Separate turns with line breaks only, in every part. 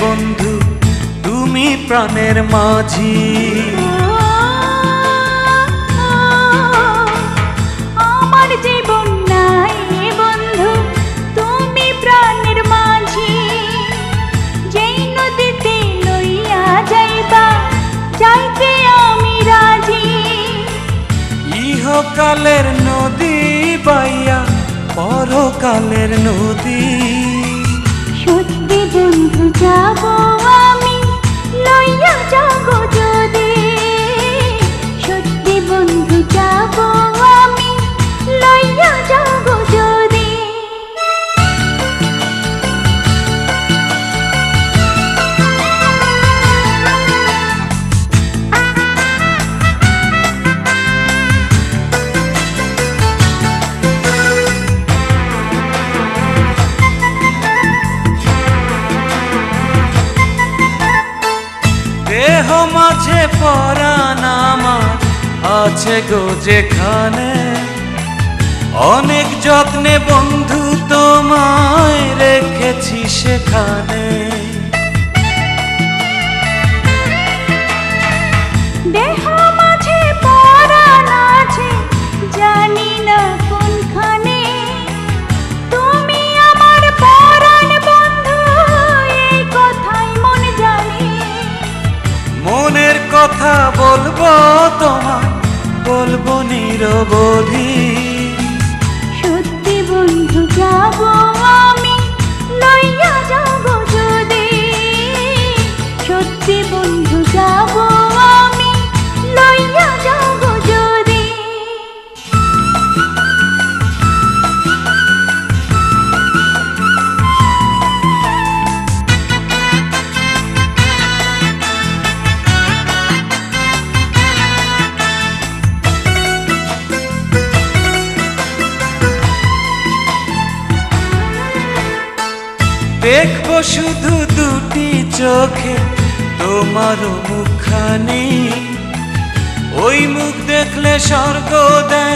বন্ধু তুমি প্রাণের মাঝি।
আমার জীবন নাই বন্ধু তুমি প্রাণের মাঝি। যেই নদীতে লইয়া যাইবা যাইতে আমি রাজি।
ইহকালের নদী বাইয়া পরকালের নদী
বন্ধু যাব
দেহ মাঝে পরাণ আমার আছে গো যেখানে। অনেক যত্নে বন্ধু তোমায় রেখেছি সেখানে। নিরবধি
সত্যি বন্ধু যাব
দেখব শুধু দুটি চোখে তোমার মুখানি ওই মুখ দেখলে স্বর্গ দেখা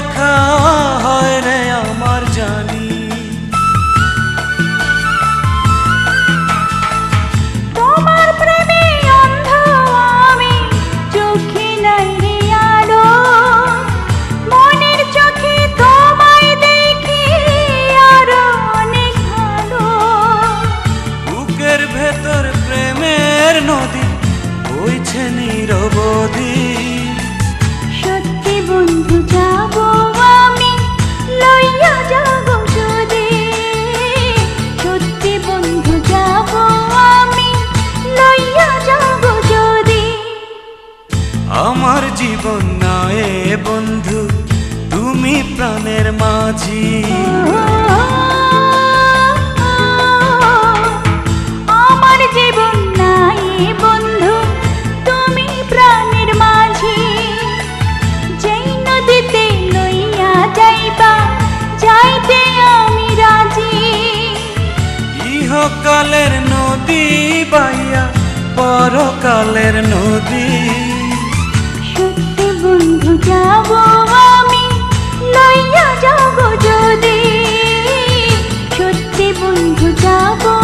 আমার জীবন নয় বন্ধু তুমি প্রাণের মাঝি।
আমার জীবন নাই বন্ধু তুমি প্রাণের মাঝি। যেই নদীতে লইয়া যাইবা যাইতে আমি রাজি।
ইহকালের নদী বাইয়া পরকালের নদী।
বন্ধু যাব